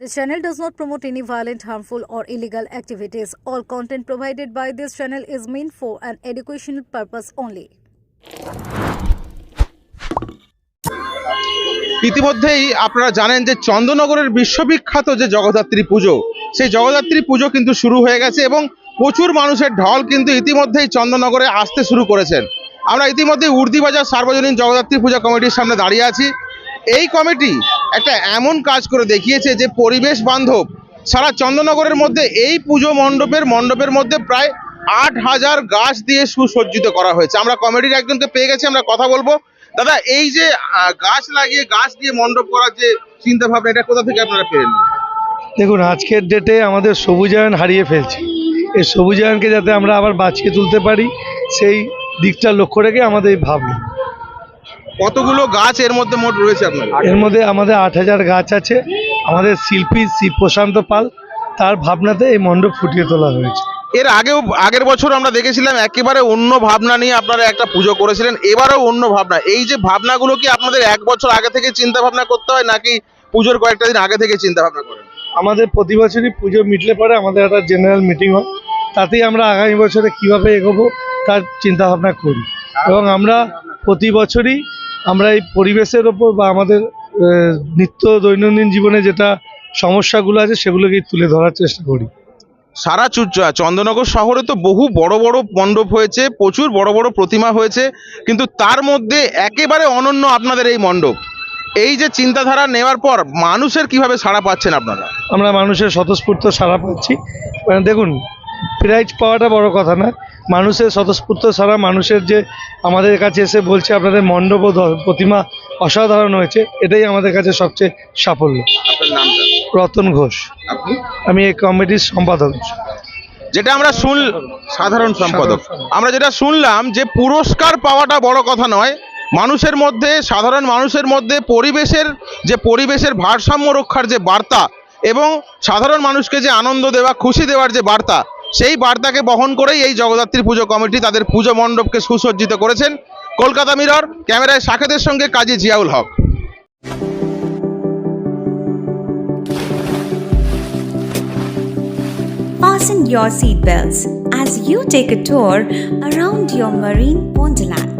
This channel does not promote any violent, harmful, or illegal activities. All content provided by this channel is meant for an educational purpose only. ইতিমধ্যেই আপনারা জানেন যে চন্দ্রনগরের বিশ্ববিখ্যাত যে জগদ্ধাত্রী পুজো সেই জগদ্ধাত্রী পুজো কিন্তু শুরু হয়ে গেছে এবং প্রচুর মানুষের ঢল কিন্তু ইতিমধ্যেই চন্দ্রনগরে আসতে শুরু করেছেন আমরা ইতিমধ্যেই উর্দিবাজার সার্বজনীন জগদ্ধাত্রী পূজা কমিটির সামনে দাঁড়িয়ে আছি এই কমিটি একটা এমন কাজ করে দেখিয়েছে যে পরিবেশ বান্ধব সারা চন্দ্রনগরের মধ্যে এই পুজো মণ্ডপের মণ্ডপের মধ্যে প্রায় আট হাজার গাছ দিয়ে সুসজ্জিত করা হয়েছে। আমরা কমিটির একজনকে পেয়ে গেছি, আমরা কথা বলব। দাদা, এই যে গাছ লাগিয়ে, গাছ দিয়ে মণ্ডপ করার যে চিন্তা ভাবনা এটা কোথা থেকে আপনারা পেলেন? দেখুন, আজকের ডেটে আমাদের সবুজায়ন হারিয়ে ফেলছে। এই সবুজায়নকে যাতে আমরা আবার বাঁচিয়ে তুলতে পারি, সেই দিকটা লক্ষ্য রেখে আমাদের ভাবনা। কতগুলো গাছ এর মধ্যে মোট রয়েছে আপনার এর মধ্যে আমাদের আট হাজার গাছ আছে। আমাদের শিল্পী শ্রী প্রশান্ত পাল তার ভাবনাতে এই মণ্ডপ ফুটিয়ে তোলা হয়েছে। এর আগেও আগের বছর আমরা দেখেছিলাম একেবারে অন্য ভাবনা নিয়ে আপনারা একটা পুজো করেছিলেন এবারেও অন্য ভাবনা। এই যে ভাবনাগুলো কি আপনাদের এক বছর আগে থেকে চিন্তা ভাবনা করতে হয় নাকি পুজোর কয়েকটা দিন আগে থেকে চিন্তা ভাবনা করেন? আমাদের প্রতি বছরই পুজো মিটলে পরে আমাদের একটা জেনারেল মিটিং হয়। তাতেই আমরা আগামী বছরে কীভাবে এগোবো তার চিন্তা ভাবনা করি এবং আমরা প্রতি বছরই আমরা এই পরিবেশের ওপর বা আমাদের নিত্য দৈনন্দিন জীবনে যেটা সমস্যাগুলো আছে সেগুলোকে তুলে ধরার চেষ্টা করি। সারা চন্দ্রনগর শহরে তো বহু বড় বড় মণ্ডপ হয়েছে প্রচুর বড় বড় প্রতিমা হয়েছে কিন্তু তার মধ্যে একেবারে অনন্য আপনাদের এই মণ্ডপ। এই যে চিন্তাধারা নেওয়ার পর মানুষের কীভাবে সাড়া পাচ্ছেন আপনারা? আমরা মানুষের স্বতঃস্ফূর্ত সাড়া পাচ্ছি। মানে দেখুন প্রাইজ পাওয়াটা বড় কথা না। মানুষের স্বতঃস্ফূর্ত সারা মানুষের যে আমাদের কাছে এসে বলছে আপনাদের মণ্ডপ ও প্রতিমা অসাধারণ হয়েছে এটাই আমাদের কাছে সবচেয়ে সাফল্য। রতন ঘোষ। আমি এই কমিটির সম্পাদক। যেটা আমরা শুন সাধারণ সম্পাদক। আমরা যেটা শুনলাম যে পুরস্কার পাওয়াটা বড় কথা নয় মানুষের মধ্যে সাধারণ মানুষের মধ্যে পরিবেশের যে পরিবেশের ভারসাম্য রক্ষার যে বার্তা এবং সাধারণ মানুষকে যে আনন্দ দেওয়া খুশি দেওয়ার যে বার্তা সেই বার্তাকে বহন করেই এই জগদ্ধাত্রী পুজো কমিটি তাদের পুজো মণ্ডপকে সুসজ্জিত করেছেন কলকাতা মিরর, ক্যামেরায় সাকেতের সঙ্গে কাজী জিয়াউল হক Fasten your seatbelts as you take a tour around your marine wonderland.